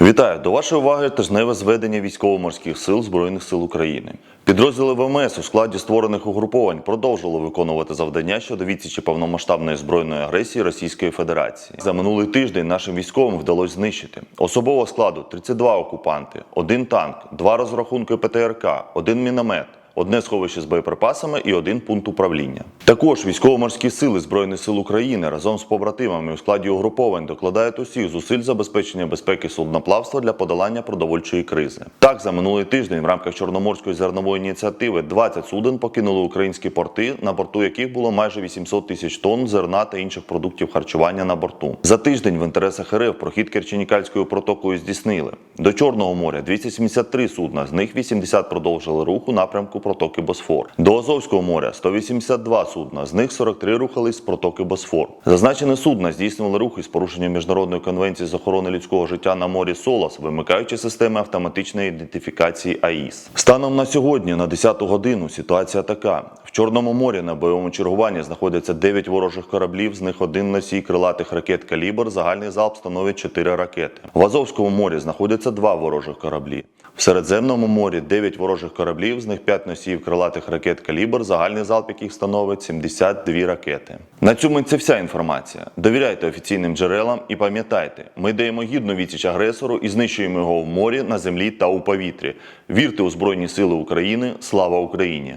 Вітаю до вашої уваги тижневе зведення військово-морських сил Збройних сил України. Підрозділи ВМС у складі створених угруповань продовжили виконувати завдання щодо відсічі повномасштабної збройної агресії Російської Федерації. За минулий тиждень нашим військовим вдалося знищити особового складу 32 окупанти, один танк, два розрахунки ПТРК, один міномет. Одне сховище з боєприпасами і один пункт управління. Також військово-морські сили Збройних сил України разом з побратимами у складі угруповань докладають усіх зусиль забезпечення безпеки судноплавства для подолання продовольчої кризи. Так, за минулий тиждень в рамках Чорноморської зернової ініціативи 20 суден покинули українські порти, на борту яких було майже 800 тисяч тонн зерна та інших продуктів харчування на борту. За тиждень в інтересах РФ прохід Керченікальською протокою здійснили. До Чорного моря 273 судна, з них 80 продовжили рух у напрямку протоки Босфор. До Азовського моря 182 судна, з них 43 рухались з протоки Босфор. Зазначені судна здійснювали рух із порушенням міжнародної конвенції з охорони людського життя на морі СОЛАС, вимикаючи системи автоматичної ідентифікації АІС. Станом на сьогодні, на 10 годину, ситуація така: в Чорному морі на бойовому чергуванні знаходяться 9 ворожих кораблів, з них один носій крилатих ракет Калібр. Загальний залп становить 4 ракети. В Азовському морі знаходяться 2 ворожих кораблі. В Середземному морі 9 ворожих кораблів, з них 5 носіїв крилатих ракет Калібр, загальний залп яких становить 72 ракети. На цьому це вся інформація. Довіряйте офіційним джерелам і пам'ятайте, ми даємо гідну відсіч агресору і знищуємо його в морі, на землі та у повітрі. Вірте у Збройні Сили України. Слава Україні!